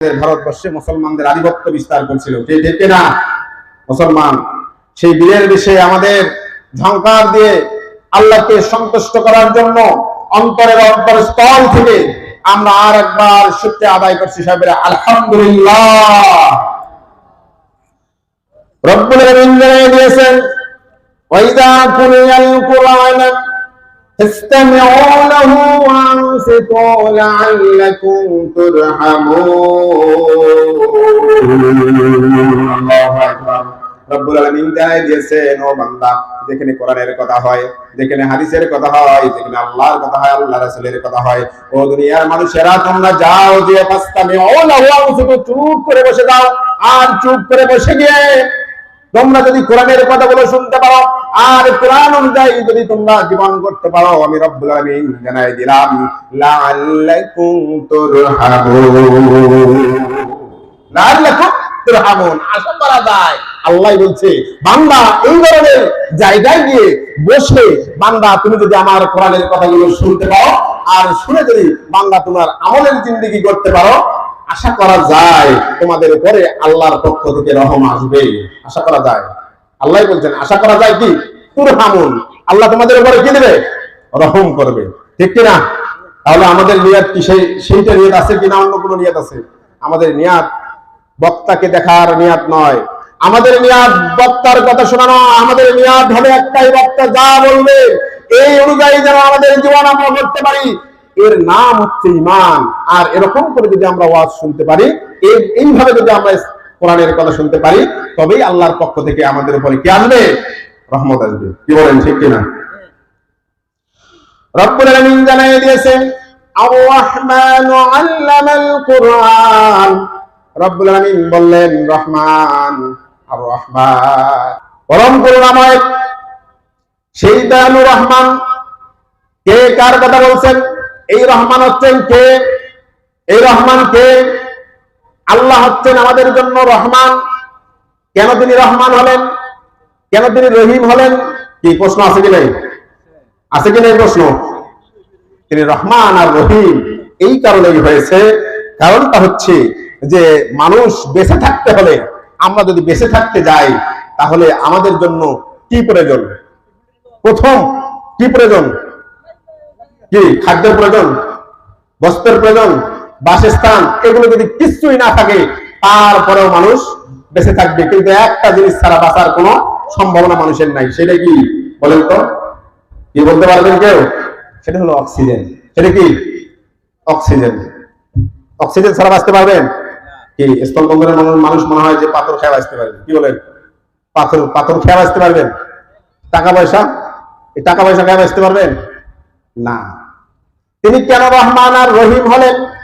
ভারতবর্ষে মুসলমানদের আধিপত্য বিস্তার করছিল। ঠিক ঠিক না? মুসলমান। সেই বীরের বিষয়ে আমাদের ঝংকার দিয়ে আল্লাহকে সন্তুষ্ট করার জন্য অন্তরের অন্তর স্থল থেকে আমরা আর একবার সত্যি আদায় করছি সাহেবের, আলহামদুলিল্লাহ। রব্বুল দিয়েছেন ওয়াইদা কুরআন فاستمعوا له وانصتوا لعلكم ترحمون الله اكبر রব্বুল আলামিন জানাই দিয়েছেন ও বান্দা যেখানে কোরআনের কথা হয় যেখানে হাদিসের কথা হয় যেখানে আল্লাহর কথা হয় আল্লাহ রাসূলের কথা হয় ও দুনিয়ার মানুষেরা তোমরা যাও যে ফাস্তামি ও লাহু চুপ করে বসে যাও আর চুপ করে বসে গিয়ে তোমরা যদি কোরআনের কথাগুলো শুনতে পারো আর কোরআন অনুযায়ী যদি তোমরা জীবন করতে পারো, আমি রব্বুল আলামিন জানাই দিলাম, লাআল্লাকুম তুরহামুন। লাআল্লাকুম তুরহামুন। আশা করা যায় আল্লাহ বলছে, বান্দা এই ধরনের জায়গায় গিয়ে বসে, বান্দা তুমি যদি আমার কোরআনের কথাগুলো শুনতে পারো আর শুনে যদি বান্দা তোমার আমলের জিন্দেগি করতে পারো, আশা করা যায় তোমাদের উপরে আল্লাহর পক্ষ থেকে রহম আসবে। আশা করা যায়। আল্লাহ বলছেন, আশা করা যায় কি? তুরহামুন আল্লাহ তোমাদের উপরে কি দেবে? রহম করবে। ঠিক কিনা? তাহলে আমাদের নিয়াত কি সেই সেইটা নিয়াত আছে কিনা? অন্য কোনো নিয়াত আছে? আমাদের নিয়াত বক্তাকে দেখার নিয়াত নয়। আমাদের নিয়াত বক্তার কথা শোনানো, আমাদের নিয়াত হবে একটাই বক্তা, যা বলবে, এই অনুযায়ী যেন আমাদের জীবন আমরা করতে পারি। এর নাম হচ্ছে ইমান আর এরকম করে যদি আমরা ওয়াজ শুনতে পারি, এই- এইভাবে যদি আমরা কোরআনের কথা শুনতে পারি, তবেই আল্লাহর পক্ষ থেকে আমাদের উপরে কি আসবে? রহমত আসবে। কি বলেন, ঠিক কিনা? রব্বুল জানিয়ে দিয়েছেন কুরআন। পরম রহমান কে কার কথা বলছেন? এই রহমান হচ্ছেন কে? এই রহমান কে? আল্লাহ হচ্ছেন আমাদের জন্য রহমান। কেন তিনি রহমান হলেন? কেন তিনি রহিম হলেন? কি প্রশ্ন আছে কি নাই? আছে কি নাই প্রশ্ন? তিনি রহমান আর রহিম, এই কারণেই হয়েছে। কারণটা হচ্ছে যে মানুষ বেঁচে থাকতে হলে, আমরা যদি বেঁচে থাকতে যাই, তাহলে আমাদের জন্য কি প্রয়োজন? প্রথম কি প্রয়োজন? কি? খাদ্যের প্রয়োজন? বস্ত্রের প্রয়োজন? বাসস্থান, এগুলো যদি কিছুই না থাকে, তারপরেও মানুষ বেঁচে থাকবে। কিন্তু একটা জিনিস ছাড়া বাঁচার কোনো সম্ভাবনা মানুষের নাই। সেটা কি? বলেন তো। কি বলতে পারবেন কেউ? সেটা হলো অক্সিজেন। সেটা কি? অক্সিজেন। অক্সিজেন ছাড়া বাঁচতে পারবেন? কি? স্থলবন্দরের মানুষ মনে হয় যে পাথর খেয়ে বাঁচতে পারবেন কি বলেন? পাথর পাথর খেয়ে বাঁচতে পারবেন? টাকা পয়সা? এই টাকা পয়সা খেয়ে বাঁচতে পারবেন? না। তিনি কেন রহমান আর রহিম হলেন?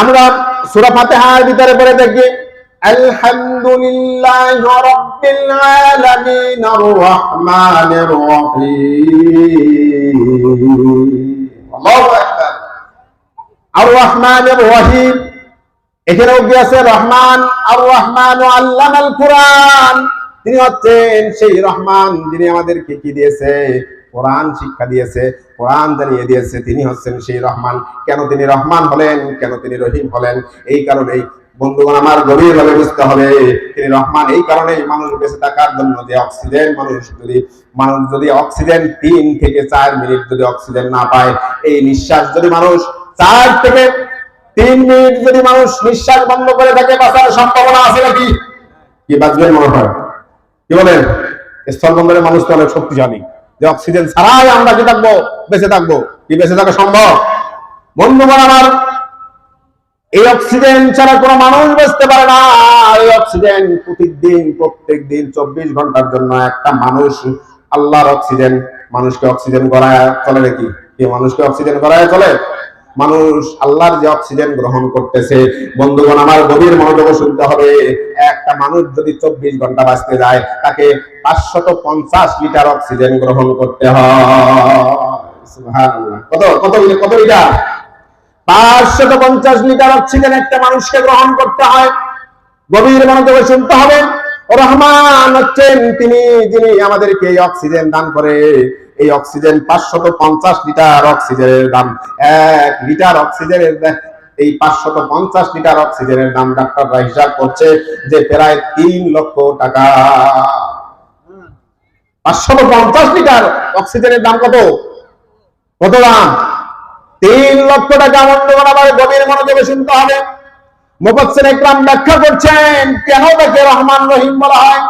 আমরা সূরা ফাতিহার ভিতরে পড়ে দেখি আলহামদুলিল্লাহ রাব্বিল আলামিন আর রহমানির রহিম। আল্লাহু আর রহমানির রহিম। এখানেও কি আছে, রহমান আর রহমান আল্লামাল কোরআন। তিনি হচ্ছেন সেই রহমান যিনি আমাদেরকে কি দিয়েছে? কোরআন শিক্ষা দিয়েছে, কোরআন জানিয়ে দিয়েছে, তিনি হচ্ছেন সেই রহমান। কেন তিনি রহমান হলেন? কেন তিনি রহিম হলেন? এই কারণেই, বন্ধুগণ, আমার গভীরভাবে বুঝতে হবে, তিনি রহমান। এই কারণেই মানুষ বেঁচে থাকার জন্য যে অক্সিজেন মানুষ যদি মানুষ যদি অক্সিজেন তিন থেকে চার মিনিট যদি অক্সিজেন না পায়, এই নিঃশ্বাস যদি মানুষ চার থেকে তিন মিনিট যদি মানুষ নিঃশ্বাস বন্ধ করে থাকে, বাঁচার সম্ভাবনা আছে নাকি? কি বাঁচবেন মনে হয়? কি বলেন? স্থল স্থলবন্দরের মানুষ তো অনেক শক্তিশালী। যে অক্সিজেন ছাড়াই আমরা কি থাকব, বেঁচে থাকব, কি বেঁচে থাকা সম্ভব? বন্ধুগণ আমার, এই অক্সিজেন ছাড়া কোনো মানুষ বেঁচতে পারে না। এই অক্সিজেন প্রতিদিন প্রত্যেক দিন চব্বিশ ঘণ্টার জন্য একটা মানুষ আল্লাহর অক্সিজেন, মানুষকে অক্সিজেন করায় চলে নাকি? কি মানুষকে অক্সিজেন করায় চলে? মানুষ আল্লাহর যে অক্সিজেন গ্রহণ করতেছে, বন্ধুগণ, আমার গভীর মনোযোগ শুনতে হবে। একটা মানুষ যদি চব্বিশ ঘণ্টা বাঁচতে যায়, তাকে পাঁচশত পঞ্চাশ লিটার অক্সিজেন গ্রহণ করতে হয়। কত কত কত লিটার? পাঁচশত পঞ্চাশ লিটার অক্সিজেন একটা মানুষকে গ্রহণ করতে হয়। গভীর মনোযোগে শুনতে হবে। রহমান হচ্ছেন তিনি, যিনি আমাদেরকে অক্সিজেন দান করে। এই অক্সিজেন পাঁচশত পঞ্চাশ লিটার অক্সিজেনের দাম। এক লিটার অক্সিজেনের এই পাঁচশত পঞ্চাশ লিটার অক্সিজেনের দাম ডাক্তাররা হিসাব করছে যে প্রায় তিন লক্ষ টাকা। পাঁচশত পঞ্চাশ লিটার অক্সিজেনের দাম কত? কত দাম? তিন লক্ষ টাকা। বন্ধুগণ আবার গভীর মনোযোগে শুনতে হবে। মুফাসসির ইকরাম ব্যাখ্যা করছেন, কেন তাকে রহমান রহিম বলা হয়?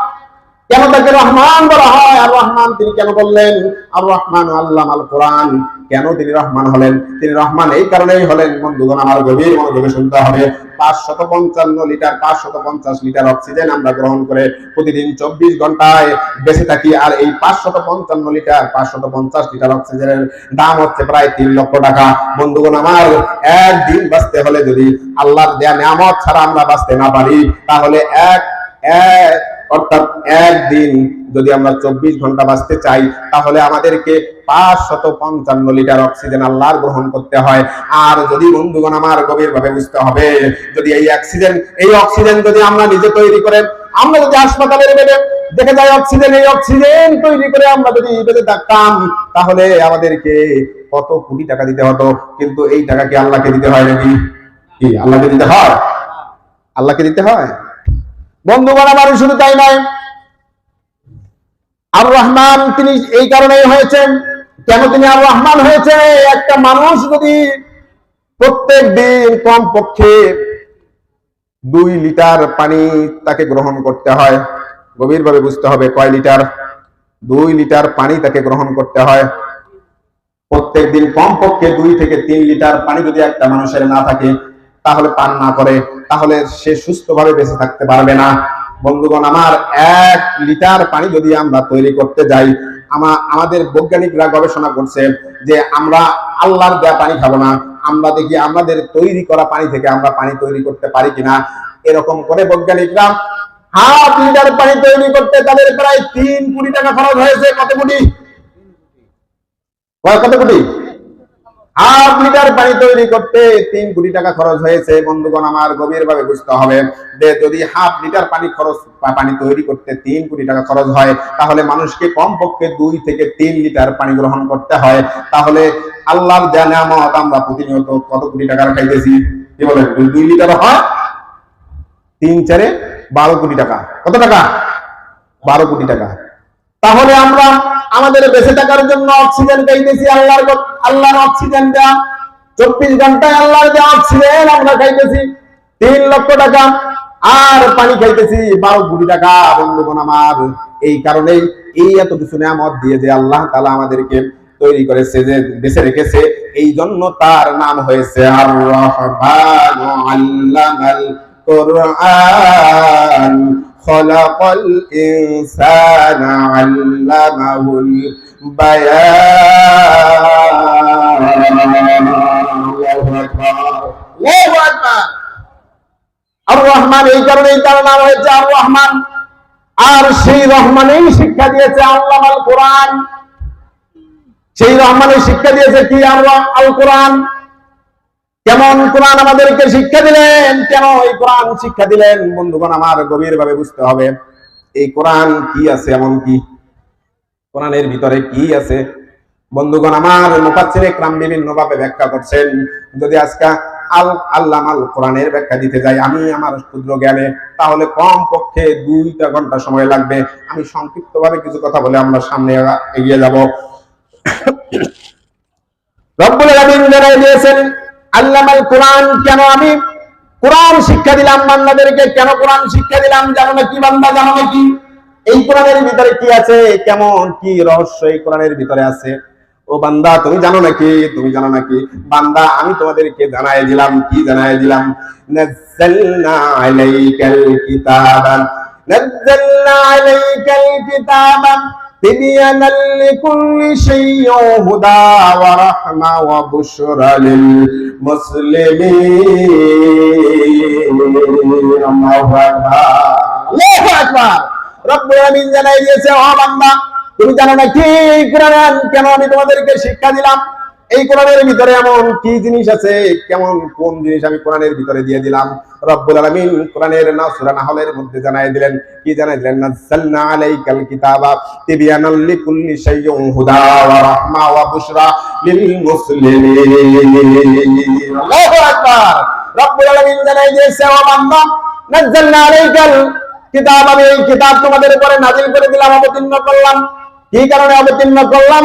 কেন তাকে রহমান বলা হয়? আর রহমান তিনি কেন বললেন? আর রহমান আল্লাহ আল কোরআন। কেন তিনি রহমান হলেন? তিনি রহমান এই কারণেই হলেন। বন্ধুগণ, আমার গভীর মনোযোগে শুনতে হবে। পঞ্চান্ন লিটার পঞ্চাশ লিটার অক্সিজেন আমরা গ্রহণ করে প্রতিদিন চব্বিশ ঘন্টায় বেঁচে থাকি। আর এই পাঁচশত পঞ্চান্ন লিটার, পাঁচশত পঞ্চাশ লিটার অক্সিজেনের দাম হচ্ছে প্রায় তিন লক্ষ টাকা। বন্ধুগণ, আমার একদিন বাঁচতে হলে যদি আল্লাহর দেয়া নিয়ামত ছাড়া আমরা বাঁচতে না পারি, তাহলে এক এক অর্থাৎ একদিন যদি আমরা চব্বিশ ঘণ্টা বাঁচতে চাই, তাহলে আমাদেরকে পঞ্চান্ন লিটার অক্সিজেন আল্লাহর গ্রহণ করতে হয়। আর যদি বন্ধুগণ আমার গভীর ভাবে বুঝতে হবে, যদি এই অক্সিজেন এই অক্সিজেন যদি আমরা নিজে তৈরি করে, আমরা যদি বেডে দেখে অক্সিজেন, এই অক্সিজেন তৈরি করে আমরা যদি থাকতাম, তাহলে আমাদেরকে কত কোটি টাকা দিতে হতো। কিন্তু এই টাকা কি আল্লাহকে দিতে হয় নাকি? কি, আল্লাহকে দিতে হয়? আল্লাহকে দিতে হয়? বন্ধুগণ আমার শুধু তাই নয়। আর রহমান তিনি এই কারণেই হয়েছেন। কেন তিনি আর রহমান হয়েছে একটা মানুষ যদি প্রত্যেক দিন কম পক্ষে দুই লিটার পানি তাকে গ্রহণ করতে হয়, গভীরভাবে বুঝতে হবে কয় লিটার? দুই লিটার পানি তাকে গ্রহণ করতে হয়। প্রত্যেক দিন কম পক্ষে দুই থেকে তিন লিটার পানি যদি একটা মানুষের না থাকে তাহলে পান না করে, তাহলে সে সুস্থভাবে বেঁচে থাকতে পারবে না। বন্ধুগণ, আমার এক লিটার পানি যদি আমরা তৈরি করতে যাই, আমা- আমাদের বৈজ্ঞানিকরা গবেষণা করছে যে আমরা আল্লাহর দেয়া পানি খাব না। আমরা দেখি আমাদের তৈরি করা পানি থেকে আমরা পানি তৈরি করতে পারি কিনা। এরকম করে বৈজ্ঞানিকরা হাফ লিটার পানি তৈরি করতে তাদের প্রায় তিন কোটি টাকা খরচ হয়েছে। কত কোটি? কত কোটি? হাফ লিটার পানি তৈরি করতে তিন কোটি টাকা খরচ হয়েছে। বন্ধুগণ, আমার গভীর ভাবে বুঝতে হবে যে যদি হাফ লিটার পানি খরচ পানি তৈরি করতে তিন কোটি টাকা খরচ হয়, তাহলে মানুষকে কম পক্ষে দুই থেকে তিন লিটার পানি গ্রহণ করতে হয়। তাহলে আল্লাহর যা আমরা প্রতিনিয়ত কত কোটি টাকার খাইতেছি? কি দুই- দুই লিটার হয়? তিন চারে বারো কোটি টাকা। কত টাকা? বারো কোটি টাকা। তাহলে আমরা আমাদের বেঁচে থাকার জন্য অক্সিজেন খাইতেছি, আল্লাহর আল্লাহর অক্সিজেন দেয়া চব্বিশ ঘন্টায় আল্লাহর দেওয়া অক্সিজেন আমরা খাইতেছি, তিন লক্ষ টাকা। আর পানি খাইতেছি, বারো কোটি টাকা, বন্ধুগণ আমার। এই কারণেই এই এত কিছু নিয়ামত দিয়ে যে আল্লাহ তালা আমাদেরকে তৈরি করেছে, যে বেঁচে রেখেছে, এই জন্য তার নাম হয়েছে আর রহমান আল্লামাল কোরআন। خلق الإنسان علمه البيان الله أكبر الله أكبر আর রহমান এই কারণেই তার নাম হয়েছে আর রহমান আর সেই রহমানেই শিক্ষা দিয়েছে আল্লাহ আল কোরআন সেই রহমানের শিক্ষা দিয়েছে কি আর আল কোরআন কেমন কোরআন আমাদেরকে শিক্ষা দিলেন কেন এই কোরআন শিক্ষা দিলেন, বন্ধুগণ, আমার গভীর ভাবে বুঝতে হবে, এই কোরআন কি আছে, এমন কি? কোরআনের ভিতরে কি আছে? বন্ধুগণ, আমার মুফাসসির একরাম বিভিন্ন ভাবে ব্যাখ্যা করছেন। যদি আজকে আল আল্লাহ আল কোরআনের ব্যাখ্যা দিতে যাই, আমি আমার ক্ষুদ্র জ্ঞানে, তাহলে কম পক্ষে দুইটা ঘণ্টা সময় লাগবে। আমি সংক্ষিপ্ত ভাবে কিছু কথা বলে আমরা সামনে এগিয়ে যাব। রব্বুল আলামিন জানাই দিয়েছেন আল্লামাল কোরআন কেন আমি? কোরআন শিক্ষা দিলাম বান্দাদেরকে। কেন কোরআন শিক্ষা দিলাম? জানো না কি বান্দা, জানো না কি? এই কোরআনের ভিতরে কি আছে? কেমন কি রহস্য এই কোরআনের ভিতরে আছে? ও বান্দা, তুমি জানো নাকি তুমি জানো নাকি বান্দা, আমি তোমাদেরকে জানাই দিলাম, কি জানাই দিলাম? নাযালনা আলাইকাল কিতাবা নাযালনা আলাইকাল কিতাবা تبيانا لكل شيء هدى ورحمة وبشرى للمسلمين الله أكبر الله أكبر রব্বুল আমিন জানাই দিয়েছে ও বান্দা তুমি জানো না কি কোরআন কেন আমি তোমাদেরকে শিক্ষা দিলাম এই কোরআনের ভিতরে এমন কি জিনিস আছে? কেমন কোন জিনিস আমি কোরআনের ভিতরে দিয়ে দিলাম? রব্বুল আলামিন কোরআনের না সূরা নাহলের মধ্যে জানাই দিলেন। কি জানাই দিলেন? নাযালনা আলাইকাল কিতাবা তিবয়ানাল লিকুল্লি শাইইন হুদা ওয়া রাহমা ওয়া বুশরা লিল মুসলিমিন। আল্লাহু আকবার! রব্বুল আলামিন জানাই দিয়েছে, ও বান্দা নাজ্জালনা আলাইকাল কিতাব, আমি এই কিতাব তোমাদের উপরে নাজিল করে দিলাম, অবতীর্ণ করলাম। কি কারণে অবতীর্ণ করলাম?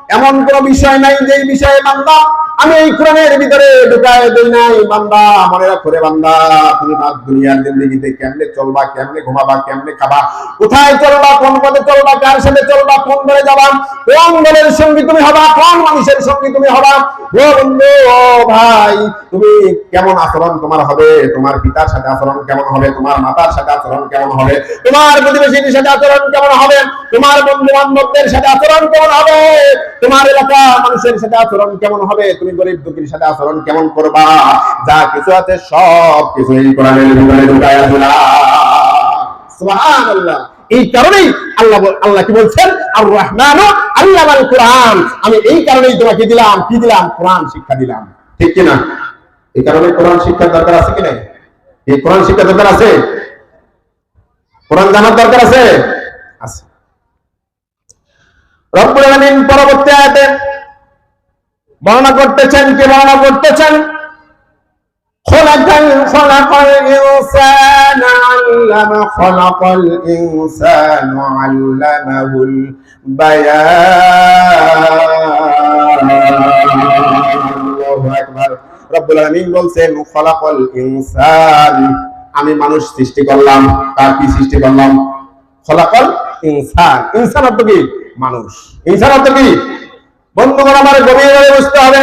এমন কোন বিষয় নাই যে বিষয়ে বান্দা, আমি এই কোরআনের ভিতরে ঢুকায় দেই নাই। বান্দা, মনে রাখো রে বান্দা, তুমি বাদ দুনিয়ার জিন্দগিতে কেমনে চলবা, কেমনে ঘুমাবা, কেমনে খাবা, কোথায় চলবা, কোন পথে চলবা, কার সাথে চলবা, কোন দলে যাবা, কোন দলের সঙ্গী তুমি হবা, কোন মানুষের সঙ্গী তুমি হবা? বন্ধু, ও ভাই, তুমি কেমন আচরণ তোমার হবে? তোমার পিতার সাথে আচরণ কেমন হবে? তোমার মাতার সাথে আচরণ কেমন হবে? তোমার প্রতিবেশীর সাথে আচরণ কেমন হবে? তোমার বন্ধু বান্ধবদের সাথে আচরণ কেমন হবে? তোমার এলাকা মানুষের সাথে আচরণ কেমন হবে? তুমি গরিব দুঃখীর সাথে আচরণ কেমন করবা? যা কিছু আছে সব কিছু এই কারণেই আল্লাহ আল্লাহ কি বলছেন? আর রহমান আল্লাহ আল কোরআন। আমি এই কারণেই তোমাকে দিলাম। কি দিলাম? কোরআন শিক্ষা দিলাম। ঠিক কিনা? এই কারণে কোরআন শিক্ষার দরকার আছে কি নাই? এই কোরআন শিক্ষার দরকার আছে? কোরআন জানার দরকার আছে? রব্বুল আলামিন পরবর্তী আয়াতে বর্ণনা করতেছেন কে বর্ণনা করতেছেন خلق خلق الإنسان علم خلق الإنسان علمه البيان الله أكبر রব্বুল আলামিন বলছেন খলাকল ইনসান আমি মানুষ সৃষ্টি করলাম তার কি সৃষ্টি করলাম খলাকল ইনসান ইনসান অর্থ কি মানুষ। ইনসান কি? বন্ধুগণ, আমার গভীরভাবে বুঝতে হবে,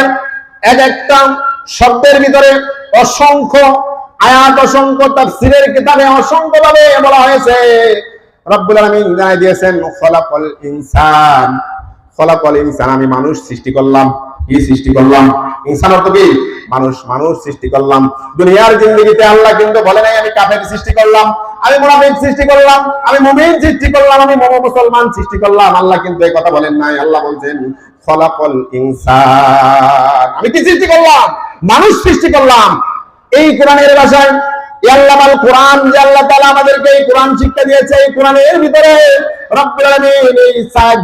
এক একটা শব্দের ভিতরে অসংখ্য আয়াত, অসংখ্য তাফসীরের কিতাবে অসংখ্য ভাবে বলা হয়েছে। রব্বুল আলামিন জানাই দিয়েছেন ইনসান। খলাকল ইনসান, আমি মানুষ সৃষ্টি করলাম। কি সৃষ্টি করলাম? ইনসান অর্থ কি? মানুষ মানুষ সৃষ্টি করলাম। দুনিয়ার জিন্দগিতে আল্লাহ কিন্তু বলে নাই, আমি কাফের সৃষ্টি করলাম, আমি মুনাফিক সৃষ্টি করলাম, আমি মুমিন সৃষ্টি করলাম, আমি মম মুসলমান সৃষ্টি করলাম। আল্লাহ কিন্তু এই কথা বলেন নাই। আল্লাহ বলছেন, খলাকল ইনসান। আমি কি সৃষ্টি করলাম? মানুষ সৃষ্টি করলাম। এই কোরআনের ভাষায় ইয়াল্লামাল কোরআন, যে আল্লাহ আমাদেরকে এই কোরআন শিক্ষা দিয়েছে, এই কোরআনের ভিতরে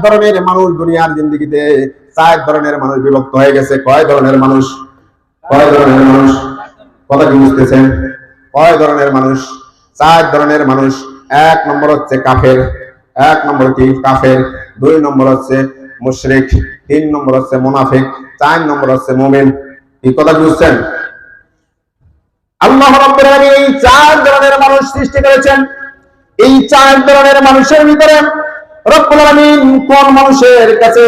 ধরনের মানুষ দুনিয়ার জিন্দগিতে ধরনের মানুষ বিভক্ত হয়ে গেছে। কয় ধরনের মানুষ? কয় ধরনের মানুষ? কি বুঝতেছেন? কয় ধরনের মানুষ? চার ধরনের মানুষ। এক নম্বর হচ্ছে কাফের। এক নম্বর কি? কাফের। দুই নম্বর হচ্ছে মুশরিক। তিন নম্বর হচ্ছে চার নম্বর হচ্ছে মুমিন। এই কথা বুঝছেন? আল্লাহ রাব্বুল আলামিন চার ধরনের মানুষ সৃষ্টি করেছেন। এই চার ধরনের মানুষের ভিতরে রব্বুল আলামিন কোন মানুষের কাছে